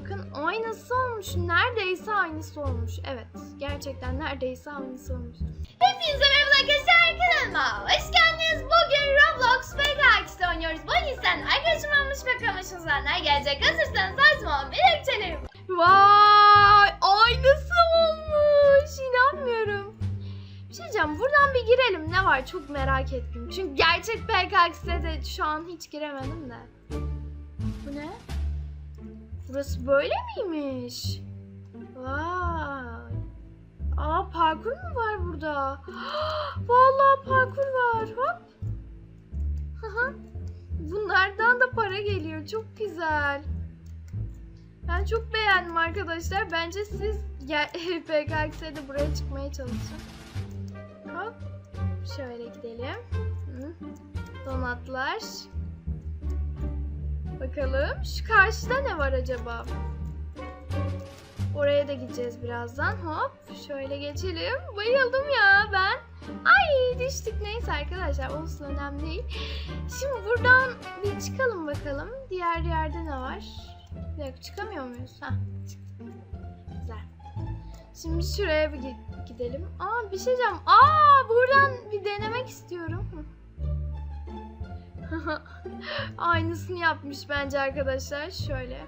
Bakın aynısı olmuş. Neredeyse aynısı olmuş. Evet. Gerçekten neredeyse aynısı olmuş. Hepinize merhaba arkadaşlar kanalıma hoş geldiniz. Bugün Roblox Playground'da oynuyoruz. Bu yüzden arkadaşım olmuş bakalım başımıza ne gelecek. Hazırsanız her zaman dilekçelerim. Vay! Aynısı olmuş. İnanmıyorum. Bir şey diyeceğim. Buradan bir girelim. Ne var? Çok merak ettim. Çünkü gerçek PKX'de de şu an hiç giremedim de. Bu ne? Burası böyle miymiş? Vay. Aa parkur mu var burada? Vallahi parkur var. Hop. Bunlardan da para geliyor. Çok güzel. Ben çok beğendim arkadaşlar. Bence siz gel PKX'de de buraya çıkmaya çalışın. Hop. Şöyle gidelim. Donatlar. Bakalım şu karşıda ne var acaba? Oraya da gideceğiz birazdan. Hop şöyle geçelim. Bayıldım ya ben. Ay düştük neyse arkadaşlar olsun önemli değil. Şimdi buradan bir çıkalım bakalım. Diğer yerde ne var? Bir dakika çıkamıyor muyuz? Hah. Güzel. Şimdi şuraya bir gi- gidelim. Aa bir şey diyeceğim. Aa buradan bir denemek Aynısını yapmış bence arkadaşlar. Şöyle.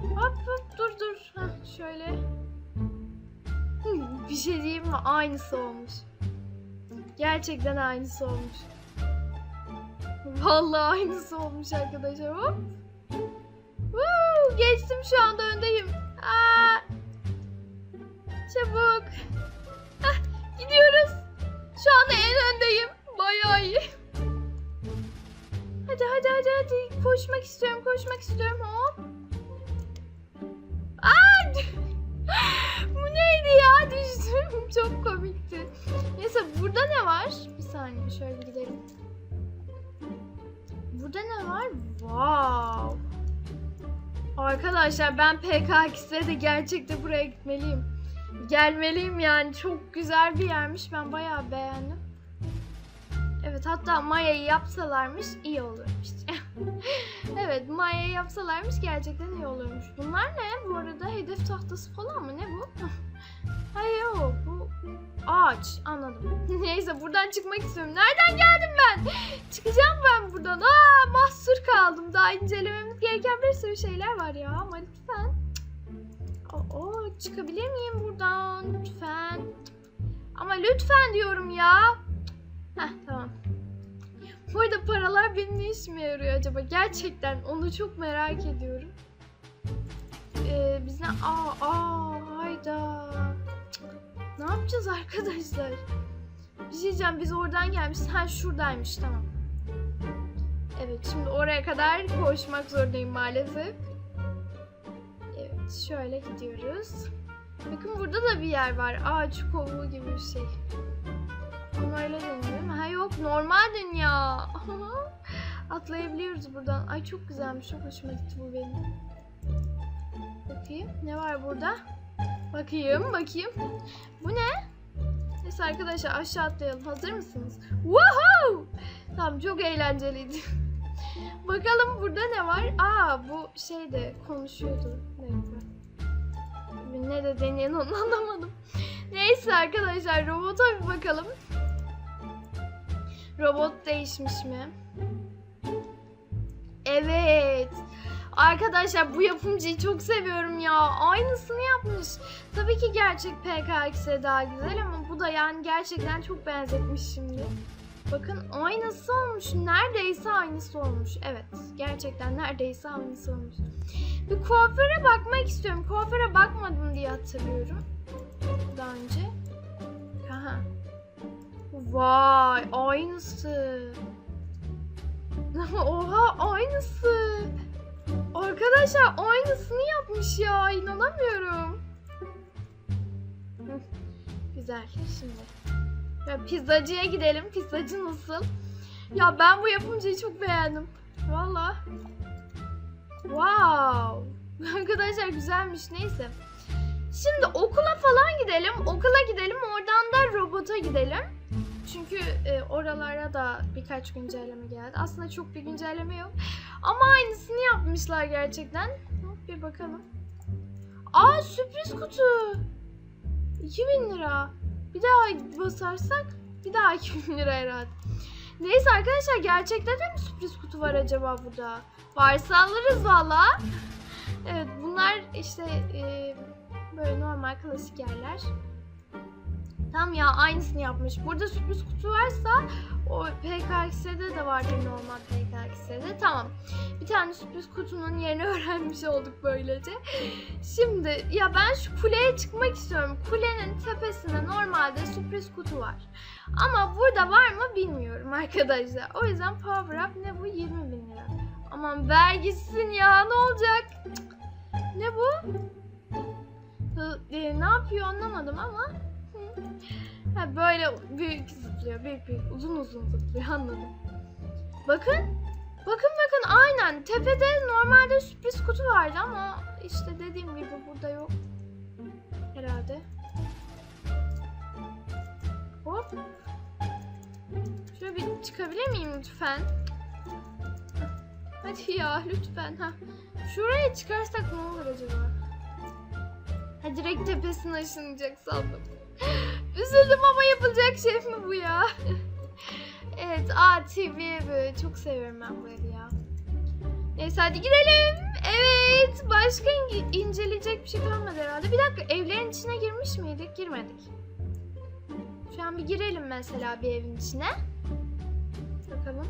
Hop hop dur dur. Heh, şöyle. Bir şey diyeyim mi? Aynısı olmuş. Gerçekten aynısı olmuş. Vallahi aynısı olmuş arkadaşlar. Hop. Woo, geçtim şu anda öndeyim. Aa. Çabuk. Hah, gidiyoruz. Şu anda en öndeyim. Bayağı iyi. Hadi hadi hadi hadi. Koşmak istiyorum, koşmak istiyorum. Hop. Aa! Bu neydi ya? Düştüm. Çok komikti. Neyse burada ne var? Bir saniye şöyle gidelim. Burada ne var? Wow. Arkadaşlar ben PKX'de de gerçekten buraya gitmeliyim. Gelmeliyim yani. Çok güzel bir yermiş. Ben bayağı beğendim. Evet hatta Maya'yı yapsalarmış iyi olurmuş. evet Maya'yı yapsalarmış gerçekten iyi olurmuş. Bunlar ne? Bu arada hedef tahtası falan mı? Ne bu? Hayır yok bu ağaç anladım. Neyse buradan çıkmak istiyorum. Nereden geldim ben? Çıkacağım ben buradan. Aa mahsur kaldım. Daha incelememiz gereken bir sürü şeyler var ya ama lütfen. Aa, çıkabilir miyim buradan? Lütfen. Ama lütfen diyorum ya. Heh tamam. Bu arada paralar benim ne işime yarıyor acaba? Gerçekten onu çok merak ediyorum. Ee, biz ne? Aa, aa hayda. Ne yapacağız arkadaşlar? Bir şey diyeceğim biz oradan gelmişiz. Ha şuradaymış tamam. Evet şimdi oraya kadar koşmak zorundayım maalesef. Evet şöyle gidiyoruz. Bakın burada da bir yer var. Ağaç kovuğu gibi bir şey. Deniyor değil mi? Ha yok normal dünya. Atlayabiliyoruz buradan. Ay çok güzelmiş. Çok hoşuma gitti bu benim. Bakayım ne var burada? Bakayım bakayım. Bu ne? Neyse arkadaşlar aşağı atlayalım. Hazır mısınız? Woohoo! Tamam çok eğlenceliydi. Bakalım burada ne var? Aa bu şey de konuşuyordu. Neyse. Ne de deneyen onu anlamadım. Neyse arkadaşlar robota bir bakalım. Robot değişmiş mi? Evet. Arkadaşlar bu yapımcıyı çok seviyorum ya. Aynısını yapmış. Tabii ki gerçek PKX'e daha güzel ama bu da yani gerçekten çok benzetmiş şimdi. Bakın aynısı olmuş. Neredeyse aynısı olmuş. Evet. Gerçekten neredeyse aynısı olmuş. Bir kuaföre bakmak istiyorum. Kuaföre bakmadım diye hatırlıyorum. Daha önce. Aha. Vay aynısı. Oha aynısı. Arkadaşlar aynısını yapmış ya inanamıyorum. Güzel şimdi. Ya pizzacıya gidelim. Pizzacı nasıl? Ya ben bu yapımcıyı çok beğendim. Valla. Wow. Arkadaşlar güzelmiş neyse. Şimdi okula falan gidelim. Okula gidelim. Oradan da robota gidelim. Çünkü e, oralara da birkaç güncelleme geldi. Aslında çok bir güncelleme yok. Ama aynısını yapmışlar gerçekten. Bir bakalım. Aa sürpriz kutu. 2000 lira. Bir daha basarsak bir daha 2000 lira herhalde. Neyse arkadaşlar gerçekten de mi sürpriz kutu var acaba burada? Varsa alırız valla. Evet bunlar işte e, böyle normal klasik yerler. Tam ya aynısını yapmış. Burada sürpriz kutu varsa o PKX'de de vardır normal PKX'de. Tamam. Bir tane sürpriz kutunun yerini öğrenmiş olduk böylece. Şimdi ya ben şu kuleye çıkmak istiyorum. Kulenin tepesinde normalde sürpriz kutu var. Ama burada var mı bilmiyorum arkadaşlar. O yüzden power up ne bu? 20 bin lira. Aman ver gitsin ya ne olacak? Ne bu? E, ne yapıyor anlamadım ama. Ha, böyle büyük zıplıyor. Büyük büyük uzun uzun zıplıyor anladım. Bakın. Bakın bakın aynen. Tepede normalde sürpriz kutu vardı ama işte dediğim gibi burada yok. Herhalde. Hop. Şöyle bir çıkabilir miyim lütfen? Hadi ya lütfen. Ha. Şuraya çıkarsak ne olur acaba? Ha direkt tepesine ışınlayacak sandım. Üzüldüm ama yapılacak şey mi bu ya? evet, aa TV evi. Çok seviyorum ben bu evi ya. Neyse hadi gidelim. Evet, başka in- inceleyecek bir şey kalmadı herhalde. Bir dakika, evlerin içine girmiş miydik? Girmedik. Şu an bir girelim mesela bir evin içine. Bakalım.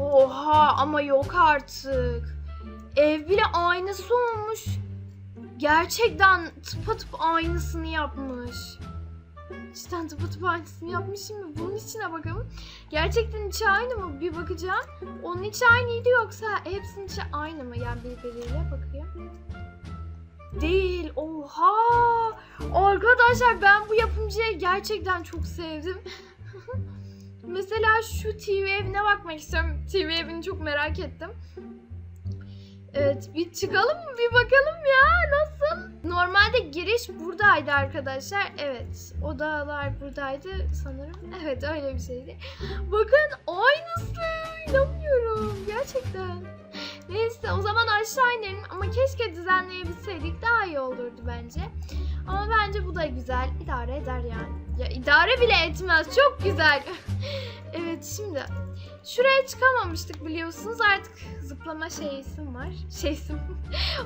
Oha ama yok artık. Ev bile aynısı olmuş. Gerçekten tıpatıp aynısını yapmış. Cidden tıpatıp aynısını yapmış şimdi. Bunun içine bakalım. Gerçekten içi aynı mı? Bir bakacağım. Onun içi aynıydı yoksa hepsinin içi aynı mı? Yani birbiriyle bakayım. Değil. Oha. Arkadaşlar ben bu yapımcıyı gerçekten çok sevdim. Mesela şu TV evine bakmak istiyorum. TV evini çok merak ettim. Evet bir çıkalım mı bir bakalım ya nasıl? Normalde giriş buradaydı arkadaşlar. Evet odalar buradaydı sanırım. Evet öyle bir şeydi. Bakın aynısı. İnanmıyorum gerçekten. Neyse o zaman aşağı inelim ama keşke düzenleyebilseydik daha iyi olurdu bence. Ama bence bu da güzel. idare eder yani. Ya idare bile etmez. Çok güzel. evet şimdi şuraya çıkamamıştık biliyorsunuz. Artık zıplama şeysim var. Şeysim.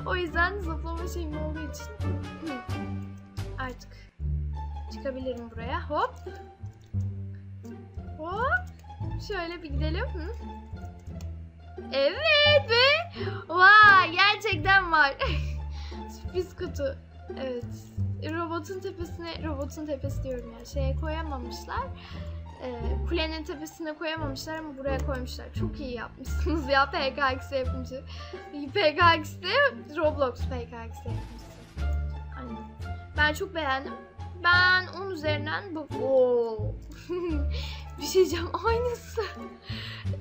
o yüzden zıplama şeyim olduğu için artık çıkabilirim buraya. Hop. Hop. Şöyle bir gidelim. Hı? Evet ve vay gerçekten var. Sürpriz kutu. Evet. Robotun tepesine, robotun tepesi diyorum ya. Şeye koyamamışlar. Ee, kulenin tepesine koyamamışlar ama buraya koymuşlar. Çok iyi yapmışsınız ya PKX yapımcı. PKX'de Roblox PKX yapmışsın. Aynen. Ben çok beğendim. Ben 10 üzerinden bu... Bir şey diyeceğim aynısı.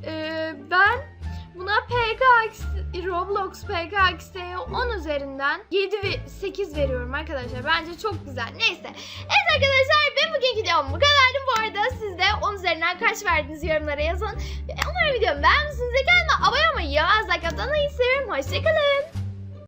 Ee, ben buna PKX, Roblox PKX'e 10 üzerinden 7 ve 8 veriyorum arkadaşlar. Bence çok güzel. Neyse. Evet arkadaşlar ben bugünkü videom bu kadardı. Bu arada siz de 10 üzerinden kaç verdiniz yorumlara yazın. Umarım videomu beğenmişsinizdir. Kanalıma abone olmayı, like atmayı seviyorum. Hoşçakalın.